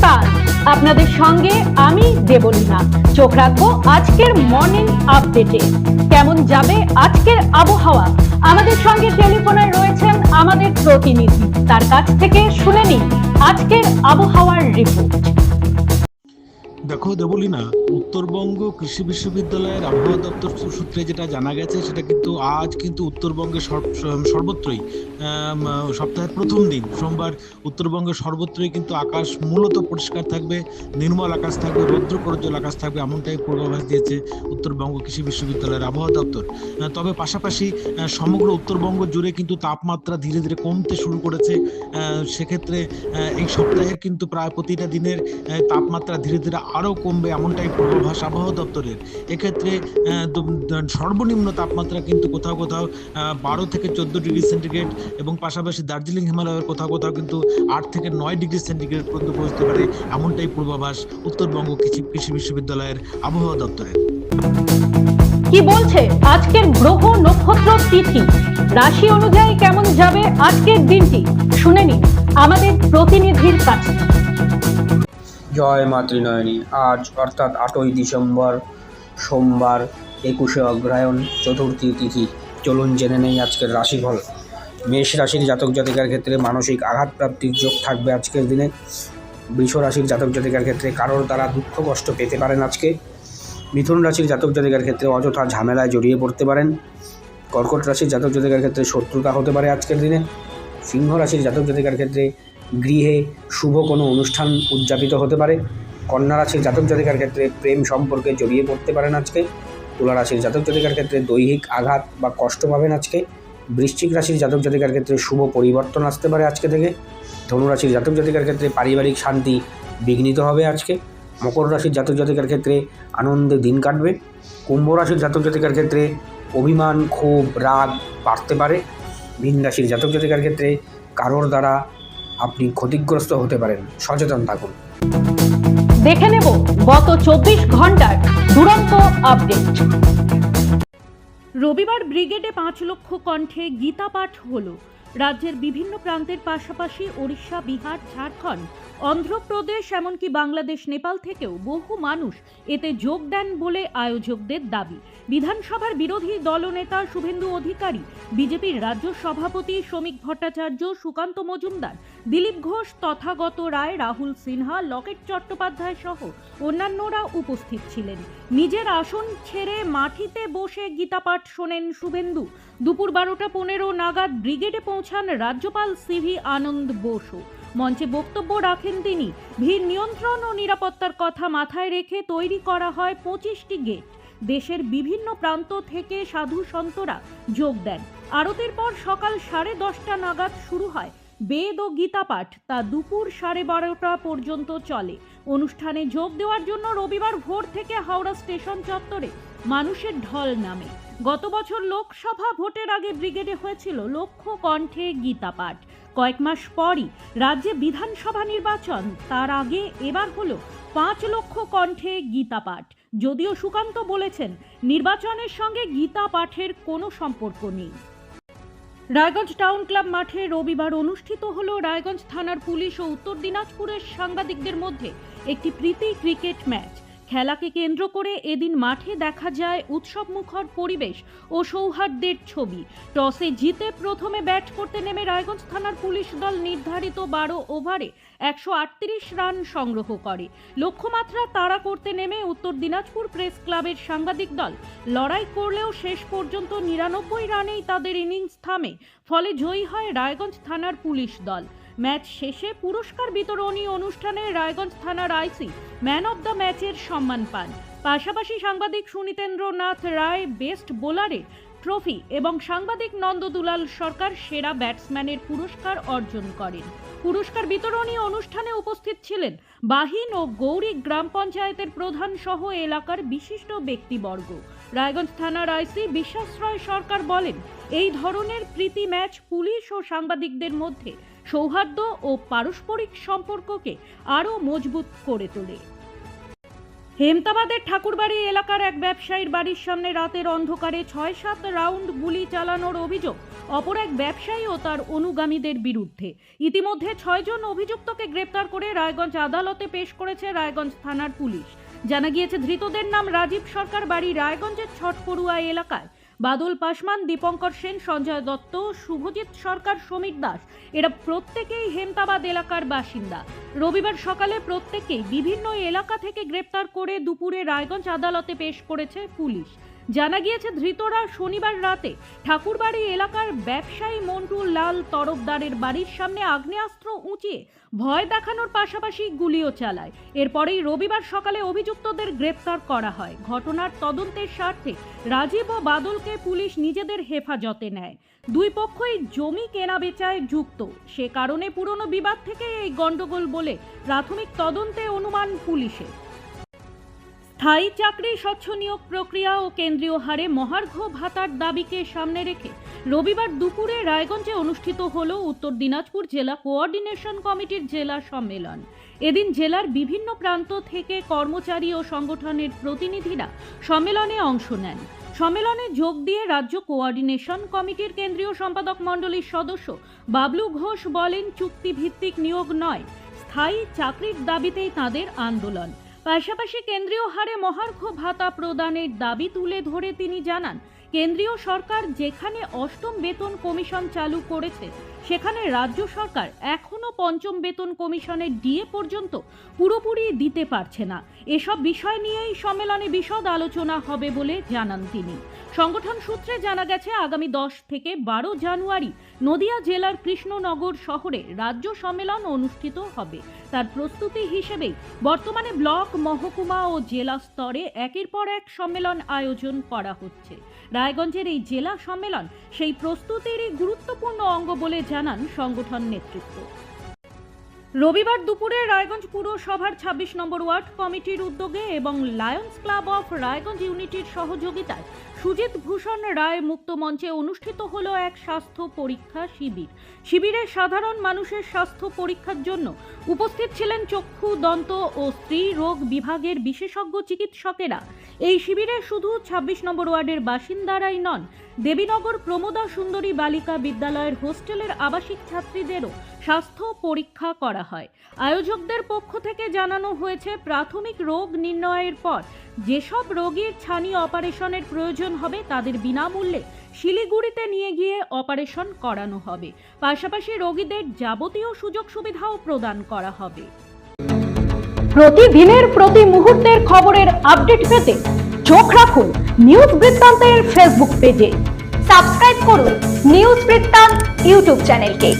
নমস্কার। আপনাদের সঙ্গে আমি দেবলীনা। চোখ রাখব আজকের মর্নিং আপডেটে কেমন যাবে আজকের আবহাওয়া? আমাদের সঙ্গে টেলিফোনে রয়েছেন আমাদের প্রতিনিধি। তার কাছ থেকে শুনে নিন আজকের আবহাওয়ার রিপোর্ট দেখো দেবলিনা উত্তরবঙ্গ কৃষি বিশ্ববিদ্যালয়ের আবহাওয়া দপ্তর সূত্রে যেটা জানা গেছে, সেটা কিন্তু আজ কিন্তু উত্তরবঙ্গে সর্বত্রই সপ্তাহের প্রথম দিন, সোমবার উত্তরবঙ্গের সর্বত্রই কিন্তু আকাশ মূলত পরিষ্কার থাকবে, নির্মল আকাশ থাকবে, রৌদ্র প্রজ্জ্বল আকাশ থাকবে, এমনটাই পূর্বাভাস দিয়েছে উত্তরবঙ্গ কৃষি বিশ্ববিদ্যালয়ের আবহাওয়া দপ্তর। তবে পাশাপাশি সমগ্র উত্তরবঙ্গ জুড়ে কিন্তু তাপমাত্রা ধীরে ধীরে কমতে শুরু করেছে সেক্ষেত্রে এই সপ্তাহের কিন্তু প্রায় প্রতিটা দিনের তাপমাত্রা ধীরে ধীরে আরও কমবে এমনটাই পূর্বাভাস আবহাওয়া দপ্তরের। এক্ষেত্রে সর্বনিম্ন তাপমাত্রা কিন্তু কোথাও কোথাও বারো থেকে চোদ্দ ডিগ্রি সেন্টিগ্রেড এবং পাশাপাশি দার্জিলিং, হিমালয়ের কোথাও কোথাও কিন্তু আট থেকে নয় ডিগ্রি সেন্টিগ্রেড পর্যন্ত পৌঁছতে পারে এমনটাই পূর্বাভাস উত্তরবঙ্গ কৃষি কৃষি বিশ্ববিদ্যালয়ের আবহাওয়া দপ্তরের। কি বলছে আজকের গ্রহ নক্ষত্র তিথি? রাশি অনুযায়ী কেমন যাবে আজকের দিনটি? শুনে নিন আমাদের প্রতিনিধির কাছে। জয় মাতৃনয়নী। আজ অর্থাৎ আটই ডিসেম্বর, সোমবার, একুশে অগ্রহায়ণ, চতুর্থী তিথি। চলুন জেনে নেই আজকের রাশিফল। মেষ রাশির জাতক জাতিকার ক্ষেত্রে মানসিক আঘাতপ্রাপ্তির যোগ থাকবে আজকের দিনে। বৃষ রাশির জাতক জাতিকার ক্ষেত্রে কারোর দ্বারা দুঃখ কষ্ট পেতে পারেন আজকে। মিথুন রাশির জাতক জাতিকার ক্ষেত্রে অযথা ঝামেলায় জড়িয়ে পড়তে পারেন। কর্কট রাশির জাতক জাতিকার ক্ষেত্রে শত্রুতা হতে পারে আজকের দিনে। সিংহ রাশির জাতক জাতিকার ক্ষেত্রে গৃহে শুভ কোনো অনুষ্ঠান উদযাপিত হতে পারে। কন্যা রাশির জাতক জাতিকার ক্ষেত্রে প্রেম সম্পর্কে জড়িয়ে পড়তে পারেন আজকে। তুলা রাশির জাতক জাতিকার ক্ষেত্রে দৈহিক আঘাত বা কষ্ট পাবেন আজকে। বৃশ্চিক রাশির জাতক জাতিকার ক্ষেত্রে শুভ পরিবর্তন আসতে পারে আজকে থেকে। ধনুরাশির জাতক জাতিকার ক্ষেত্রে পারিবারিক শান্তি বিঘ্নিত হবে আজকে। মকর রাশির জাতক জাতিকার ক্ষেত্রে আনন্দে দিন কাটবে। কুম্ভ রাশির জাতক জাতিকার ক্ষেত্রে অভিমান, ক্ষোভ, রাগ বাড়তে পারে। মীন রাশির জাতক জাতিকার ক্ষেত্রে কারোর দ্বারা আপনি ক্ষতিগ্রস্ত হতে পারেন। সচেতন থাকুন। দেখে নেব গত চব্বিশ ঘণ্টার দুরন্ত আপডেট। রবিবার ব্রিগেডে পাঁচ লক্ষ কণ্ঠে গীতা পাঠ হল। রাজ্যের বিভিন্ন প্রান্তের পাশাপাশি ওড়িশা, বিহার, ঝাড়খণ্ড, অন্ধ্রপ্রদেশ, এমনকি বাংলাদেশ, নেপাল থেকেও বহু মানুষ এতে যোগ দেন বলে আয়োজকদের দাবি। বিধানসভার বিরোধী দলনেতা শুভেন্দু অধিকারী, বিজেপির রাজ্য সভাপতি শ্রমিক ভট্টাচার্য, সুকান্ত মজুমদার, দিলীপ ঘোষ, তথাগত রায়, রাহুল সিনহা, লকেট চট্টোপাধ্যায় সহ অন্যান্যরা উপস্থিত ছিলেন। নিজের আসন ছেড়ে মাটিতে বসে গীতাপাঠ শোনেন শুভেন্দু। দুপুর বারোটা পনেরো নাগাদ ব্রিগেডে পৌঁছান রাজ্যপাল সিভি আনন্দ বসু। মঞ্চে বক্তব্য রাখেন তিনি। ভিড় নিয়ন্ত্রণ ও নিরাপত্তার কথা মাথায় রেখে তৈরি করা হয় পঁচিশটি গেট। দেশের বিভিন্ন প্রান্ত থেকে সাধু সন্তরা যোগ দেন। আরতির পর সকাল সাড়ে দশটা নাগাদ শুরু হয় বেদ ও গীতা পাঠ। তা দুপুর সাড়ে বারোটা পর্যন্ত চলে। অনুষ্ঠানে যোগ দেওয়ার জন্য রবিবার ভোর থেকে হাওড়া স্টেশন চত্বরে মানুষের ঢল নামে। গত বছর লোকসভা ভোটের আগে ব্রিগেডে হয়েছিল লক্ষ কণ্ঠে গীতা পাঠ কয়েক মাস পরই রাজ্যে বিধানসভা নির্বাচন। তার আগে এবার হলো পাঁচ লক্ষ কণ্ঠে গীতা পাঠ যদিও সুকান্ত বলেছেন, নির্বাচনের সঙ্গে গীতা পাঠের কোনো সম্পর্ক নেই। রায়গঞ্জ টাউন ক্লাব মাঠে রবিবার অনুষ্ঠিত হল রায়গঞ্জ থানার পুলিশ ও উত্তর দিনাজপুরের সাংবাদিকদের মধ্যে একটি প্রীতি ক্রিকেট ম্যাচ। খেলাকে কেন্দ্র করে এদিন মাঠে দেখা যায় উৎসবমুখর পরিবেশ ও সৌহার্দ্যের ছবি। টসে জিতে প্রথমে ব্যাট করতে নেমে রায়গঞ্জ থানার পুলিশ দল নির্ধারিত বারো ওভারে একশো আটত্রিশ রান সংগ্রহ করে। লক্ষ্যমাত্রা তাড়া করতে নেমে উত্তর দিনাজপুর প্রেস ক্লাবের সাংবাদিক দল। লড়াই করলেও শেষ পর্যন্ত নিরানব্বই রানেই তাদের ইনিংস থামে। ফলে জয়ী হয় রায়গঞ্জ থানার পুলিশ দল। ম্যাচ শেষে পুরস্কার বিতরণী অনুষ্ঠানে রায়গঞ্জ থানার আইসি ম্যান অব দ্য ম্যাচের সম্মান পান। পাশাপাশি সাংবাদিক সুনীতেন্দ্রনাথ রায় বেস্ট বোলারের ট্রফি এবং সাংবাদিক নন্দ দুলাল সরকার সেরা ব্যাটসম্যানের পুরস্কার অর্জন করেন। পুরস্কার বিতরণী অনুষ্ঠানে উপস্থিত ছিলেন বাহিন ও গৌরী গ্রাম পঞ্চায়েতের প্রধান সহ এলাকার বিশিষ্ট ব্যক্তিবর্গ। রায়গঞ্জ থানার আইসি বিশ্বাশ্রয় সরকার বলেন, এই ধরনের প্রীতি ম্যাচ পুলিশ ও সাংবাদিকদের মধ্যে সৌহার্দ্য ও পারস্পরিক সম্পর্ককে আরও মজবুত করে তোলে। হেমতাবাদের ঠাকুরবাড়ি এলাকার এক ব্যবসায়ীর বাড়ির সামনে রাতের অন্ধকারে ছয় সাত রাউন্ড গুলি চালানোর অভিযোগ অপর এক ব্যবসায়ী ও তার অনুগামীদের বিরুদ্ধে। ইতিমধ্যে ছয়জন অভিযুক্তকে গ্রেপ্তার করে রায়গঞ্জ আদালতে পেশ করেছে রায়গঞ্জ থানার পুলিশ। জানা গিয়েছে, ধৃতদের নাম রাজীব সরকার, বাড়ি রায়গঞ্জের ছটপড়ুয়া এলাকায়। বাদল পাসমান দীপঙ্কর সেন, সঞ্জয় দত্ত, শুভজিৎ সরকার, সমীর দাস। এরা প্রত্যেকেই হেমতাবাদ এলাকার বাসিন্দা। রবিবার সকালে প্রত্যেকেই বিভিন্ন এলাকা থেকে গ্রেপ্তার করে দুপুরে রায়গঞ্জ আদালতে পেশ করেছে পুলিশ। জানা গিয়েছে, ধৃতরা শনিবার রাতে ঠাকুরবাড়ি এলাকার ব্যবসায়ী মন্টু লাল তরফদারের বাড়ির সামনে আগ্নেয়াস্ত্র উঁচিয়ে ভয় দেখানোর পাশাপাশি গুলিও চালায়। এরপরেই রবিবার সকালে অভিযুক্তদের গ্রেপ্তার করা হয়। ঘটনার তদন্তের স্বার্থে রাজীব ও বাদলকে পুলিশ নিজেদের হেফাজতে নেয়। দুই পক্ষই জমি কেনাবেচায় যুক্ত। সে কারণে পুরনো বিবাদ থেকে এই গণ্ডগোল বলে প্রাথমিক তদন্তে অনুমান পুলিশের। স্থায়ী চাকরি স্বচ্ছ নিয়োগ প্রক্রিয়া ও কেন্দ্রীয় হারে মহার্ঘ ভাতার দাবিকে সামনে রেখে রবিবার দুপুরে রায়গঞ্জে অনুষ্ঠিত হল উত্তর দিনাজপুর জেলা কোঅর্ডিনেশন কমিটির জেলা সম্মেলন। এদিন জেলার বিভিন্ন প্রান্ত থেকে কর্মচারী ও সংগঠনের প্রতিনিধিরা সম্মেলনে অংশ নেন। সম্মেলনে যোগ দিয়ে রাজ্য কোঅর্ডিনেশন কমিটির কেন্দ্রীয় সম্পাদক মণ্ডলীর সদস্য বাবলু ঘোষ বলেন, চুক্তিভিত্তিক নিয়োগ নয়, স্থায়ী চাকরির দাবিতেই তাদের আন্দোলন। পাশাপাশি কেন্দ্রীয় হারে মহার্ঘ ভাতা প্রদানের দাবি তুলে ধরে তিনি জানান, কেন্দ্রীয় সরকার যেখানে অষ্টম বেতন কমিশন চালু করেছে সেখানে রাজ্য সরকার এখনও পঞ্চম বেতন কমিশনের ডিএ পর্যন্ত পুরোপুরি দিতে পারছে না। এসব বিষয় নিয়েই সম্মেলনে বিশদ আলোচনা হবে বলে জানান তিনি। সংগঠন সূত্রে জানা গেছে, আগামী দশ থেকে বারো জানুয়ারি নদিয়া জেলার কৃষ্ণনগর শহরে রাজ্য সম্মেলন অনুষ্ঠিত হবে। তার প্রস্তুতি হিসেবেই বর্তমানে ব্লক, মহকুমা ও জেলা স্তরে একের পর এক সম্মেলন আয়োজন করা হচ্ছে। রায়গঞ্জের এই জেলা সম্মেলন সেই প্রস্তুতিরই গুরুত্বপূর্ণ অঙ্গ বলে জানান সংগঠন নেতৃত্ব। রবিবার দুপুরে রায়গঞ্জ পুরসভার ২৬ নম্বর ওয়ার্ড কমিটির উদ্যোগে এবং লায়ন্স ক্লাব অফ রায়গঞ্জ ইউনিটির সহযোগিতায় সুজিত ভূষণ রায় মুক্ত মঞ্চে অনুষ্ঠিত হলো এক স্বাস্থ্য পরীক্ষা শিবির। শিবিরে সাধারণ মানুষের স্বাস্থ্য পরীক্ষার জন্য উপস্থিত ছিলেন চক্ষু, দন্ত ও স্ত্রী রোগ বিভাগের বিশেষজ্ঞ চিকিৎসকেরা। এই শিবিরে শুধু ২৬ নম্বর ওয়ার্ডের বাসিন্দারাই নন, দেবীনগর প্রমোদা সুন্দরী বালিকা বিদ্যালয়ের হোস্টেলের আবাসিক ছাত্রীদেরও স্বাস্থ্য পরীক্ষা করা হয়। আয়োজকদের পক্ষ থেকে জানানো হয়েছে, প্রাথমিক রোগ নির্ণয়ের পর যেসব রোগীর ছানি অপারেশনের প্রয়োজন হবে তাদের বিনামূল্যে শিলিগুড়িতে নিয়ে গিয়ে অপারেশন করানো হবে। পাশাপাশি রোগীদের যাবতীয় সুযোগ সুবিধাও প্রদান করা হবে। প্রতিদিনের প্রতি মুহূর্তের খবরের আপডেট পেতে চোখ রাখুন নিউজ বৃত্তান্তের ফেসবুক পেজে। সাবস্ক্রাইব করুন নিউজ বৃত্তান্ত ইউটিউব চ্যানেলকে।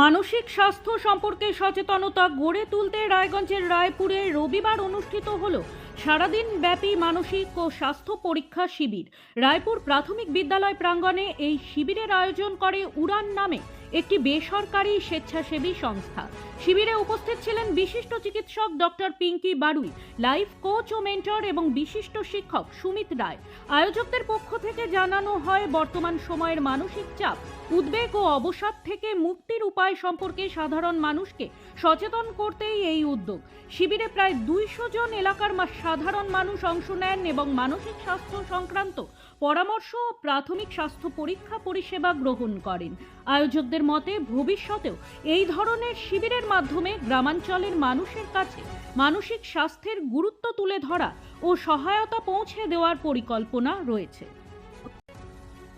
মানসিক স্বাস্থ্য সম্পর্কে সচেতনতা গড়ে তুলতে রায়গঞ্জের রায়পুরে রবিবার অনুষ্ঠিত হলো সারাদিন ব্যাপী মানসিক ও স্বাস্থ্য পরীক্ষা শিবির। রায়পুর প্রাথমিক বিদ্যালয় প্রাঙ্গণে এই শিবিরের আয়োজন করে উড়ান নামে একটি বেসরকারি স্বেচ্ছাসেবী সংস্থা। শিবিরে উপস্থিত ছিলেন বিশিষ্ট চিকিৎসক doctor Pinky Baruie, life coach ও মেন্টর এবং বিশিষ্ট শিক্ষক সুমিত রায়। আয়োজকদের পক্ষ থেকে জানানো হয়, বর্তমান সময়ের মানসিক চাপ, উদ্বেগ ও অবসাদ থেকে মুক্তির উপায় সম্পর্কে সাধারণ মানুষকে সচেতন করতেই এই উদ্যোগ। শিবিরে প্রায় দুইশো জন এলাকার সাধারণ মানুষ অংশ নেন এবং মানসিক স্বাস্থ্য সংক্রান্ত পরামর্শ ও প্রাথমিক স্বাস্থ্য পরীক্ষা পরিষেবা গ্রহণ করেন। আয়োজকদের মতে, ভবিষ্যতেও এই ধরনের শিবিরের মাধ্যমে গ্রামাঞ্চলের মানুষের কাছে মানসিক স্বাস্থ্যের গুরুত্ব তুলে ধরা ও সহায়তা পৌঁছে দেওয়ার পরিকল্পনা রয়েছে।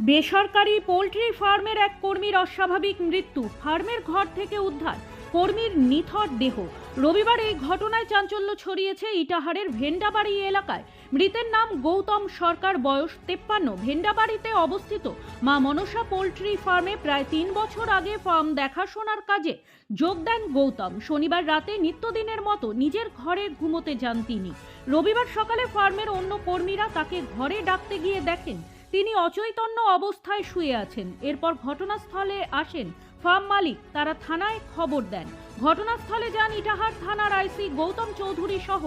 বেসরকারি পোলট্রি ফার্মের এক কর্মীর অস্বাভাবিক মৃত্যু। ফার্মের ঘর থেকে উদ্ধার কর্মীর নিথর দেহ। রবিবার এই ঘটনায় চাঞ্চল্য ছড়িয়েছে ইটাহারের ভেন্ডাবাড়ি এলাকায়। মৃতের নাম গৌতম সরকার, বয়স তেপ্পান্ন। ভেন্ডাবাড়িতে অবস্থিত মা মনসা পোলট্রি ফার্মে প্রায় তিন বছর আগে ফার্ম দেখাশোনার কাজে যোগ দেন গৌতম। শনিবার রাতে নিত্যদিনের মতো নিজের ঘরে ঘুমোতে যান তিনি। রবিবার সকালে ফার্মের অন্য কর্মীরা তাকে ঘরে ডাকতে গিয়ে দেখেন। তিনি অচৈতন্য অবস্থায় শুয়ে আছেন। এরপর ঘটনাস্থলে আসেন ফার্ম মালিক তারা থানায় খবর দেন। ঘটনাস্থলে যান ইটাহার থানার আইসি গৌতম চৌধুরী সহ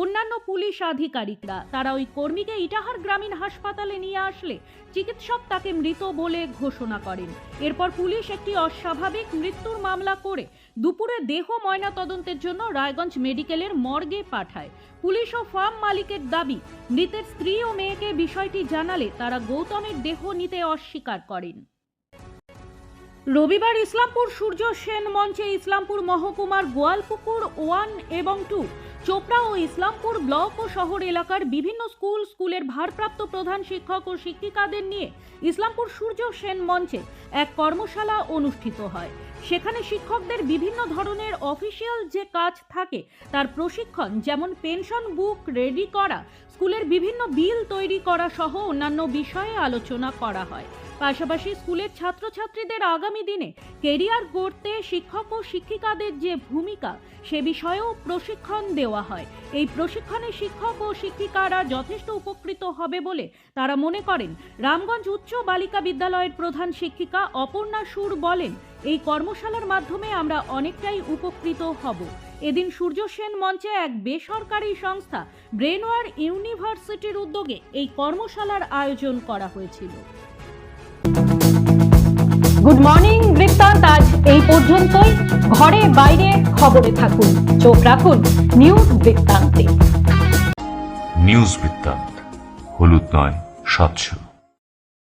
অন্যান্য পুলিশ আধিকারিকরা। তারা ওই কর্মীকে ইটাহার গ্রামীণ হাসপাতালে নিয়ে আসলে চিকিৎসক তাকে মৃত বলে ঘোষণা করেন। এরপর পুলিশ একটি অস্বাভাবিক মৃত্যুর মামলা করে দুপুরে দেহ ময়না তদন্তের জন্য রায়গঞ্জ মেডিকেলের মর্গে পাঠায়। পুলিশ ও ফার্ম মালিকের দাবি, মৃতের স্ত্রী ও মেয়েকে বিষয়টি জানালে তারা গৌতমের দেহ নিতে অস্বীকার করেন। রবিবার ইসলামপুর সূর্য সেন মঞ্চে ইসলামপুর মহকুমার গোয়ালপুকুর ওয়ান এবং টু, চোপড়া ও ইসলামপুর ব্লক ও শহর এলাকার বিভিন্ন স্কুল, স্কুলের ভারপ্রাপ্ত প্রধান শিক্ষক ও শিক্ষিকাদের নিয়ে ইসলামপুর সূর্য সেন মঞ্চে এক কর্মশালা অনুষ্ঠিত হয়। সেখানে শিক্ষকদের বিভিন্ন ধরনের অফিসিয়াল যে কাজ থাকে, তার প্রশিক্ষণ যেমন পেনশন বুক, রেডি করা, স্কুলের বিভিন্ন বিল তৈরি করা সহ অন্যান্য বিষয়ে আলোচনা করা হয়। পাশাপাশি স্কুলের ছাত্রছাত্রীদের আগামী দিনে কেরিয়ার গড়তে শিক্ষক ও শিক্ষিকাদের যে ভূমিকা, সে বিষয়েও প্রশিক্ষণ দেওয়া হয়। এই প্রশিক্ষণে শিক্ষক ও শিক্ষিকারা যথেষ্ট উপকৃত হবে বলে তারা মনে করেন। রামগঞ্জ উচ্চ বালিকা বিদ্যালয়ের প্রধান শিক্ষিকা অপর্ণা সুর বলেন, এই কর্মশালার মাধ্যমে আমরা অনেকটাই উপকৃত হব। এদিন সূর্য সেন মঞ্চে এক বেসরকারি সংস্থা, ব্রেনওয়ার ইউনিভার্সিটির উদ্যোগে এই কর্মশালার আয়োজন করা হয়েছিল। গুড মর্নিং বৃত্তান্ত। আজ এই পর্যন্তই। ঘরে বাইরে খবরে থাকুন। চোখ রাখুন নিউজ বৃত্তান্তে। নিউজ বৃত্তান্ত, হলুদ নয়, স্বচ্ছ।